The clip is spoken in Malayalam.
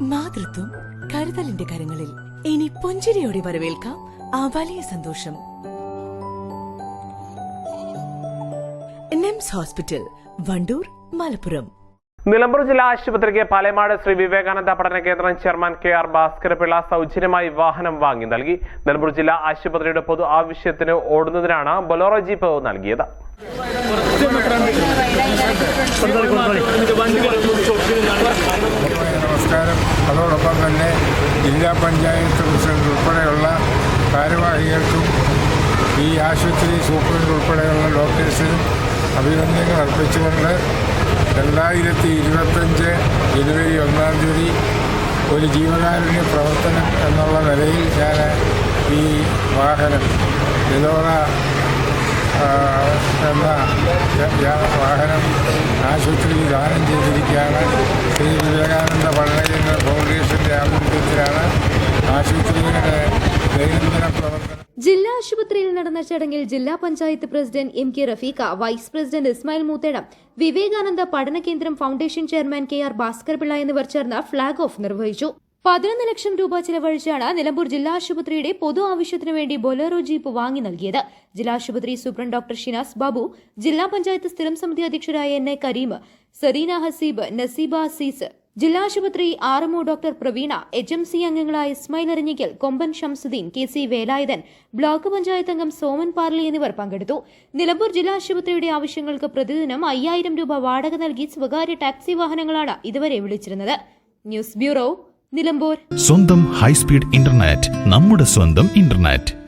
മാതൃത്വം കരുതലിന്റെ കരങ്ങളിൽ. ഇനി പുഞ്ചിരിയോടെ വരവേൽക്കാം ആ വലിയ സന്തോഷം. NIMS hospital Wandoor Malappuram. Nilambur ജില്ലാ ആശുപത്രിക്ക് പാലമാട് ശ്രീ വിവേകാനന്ദ പഠന കേന്ദ്രം ചെയർമാൻ കെ ആർ ഭാസ്കരപിള്ള സൗജന്യമായി വാഹനം വാങ്ങി നൽകി. നിലമ്പൂർ ജില്ലാ ആശുപത്രിയുടെ പൊതു ആവശ്യത്തിന് ഓടുന്നതിനാണ് ബൊലോറോ ജീപ്പ് നൽകിയത്. തന്നെ ജില്ലാ പഞ്ചായത്ത് പ്രസിഡന്റ് ഉൾപ്പെടെയുള്ള ഭാരവാഹികൾക്കും ഈ ആശുപത്രി സൂപ്രണ്ട് ഉൾപ്പെടെയുള്ള ഡോക്ടേഴ്സിനും അഭിനന്ദനങ്ങൾ അർപ്പിച്ചുകൊണ്ട് രണ്ടായിരത്തി ഇരുപത്തഞ്ച് ജനുവരി ഒന്നാം തീയതി ഒരു ജീവകാരുണ്യ പ്രവർത്തനം എന്നുള്ള നിലയിൽ ഞാൻ ഈ വാഹനം ഇതോറ എന്ന വാഹനം ആശുപത്രിയിൽ ദാനം ചെയ്തിരിക്കുകയാണ് ശ്രീ വിവേകാനന്ദ ജില്ലാ ആശുപത്രിയിൽ നടന്ന ചടങ്ങിൽ ജില്ലാ panchayat president M K Rafeeqa vice president Ismail Moothedam Vivekananda പഠന കേന്ദ്രം foundation chairman K R Bhaskar Pillai എന്നിവർ ചേർന്ന് ഫ്ളാഗ് ഓഫ് നിർവഹിച്ചു. പതിനൊന്ന് ലക്ഷം രൂപ ചിലവഴിച്ചാണ് നിലമ്പൂർ ജില്ലാ ആശുപത്രിയുടെ പൊതു ആവശ്യത്തിനു വേണ്ടി ബൊലേറോ ജീപ്പ് വാങ്ങി നൽകിയത്. ജില്ലാ ആശുപത്രി സൂപ്രണ്ട് ഡോക്ടർ ഷിനാസ് ബാബു ജില്ലാ പഞ്ചായത്ത് സ്ഥിരം സമിതി അധ്യക്ഷരായ എൻ എ കരീം സരീന ഹസീബ് നസീബ അസീസ് ജില്ലാ RMO R doctor Praveena H M C അംഗങ്ങളായ Ismail Arinjikkal Komban Shamsuddin K C Velayudhan block panchayat അംഗം സോമൻ പാർലി എന്നിവർ പങ്കെടുത്തു. നിലമ്പൂർ ജില്ലാശുപത്രിയുടെ ആവശ്യങ്ങൾക്ക് പ്രതിദിനം അയ്യായിരം രൂപ വാടക നൽകി സ്വകാര്യ ടാക്സി വാഹനങ്ങളാണ് ഇതുവരെ വിളിച്ചിരുന്നത്. News bureau Nilambur. സ്വന്തം ഹൈസ്പീഡ് ഇന്റർനെറ്റ് നമ്മുടെ സ്വന്തം ഇന്റർനെറ്റ്.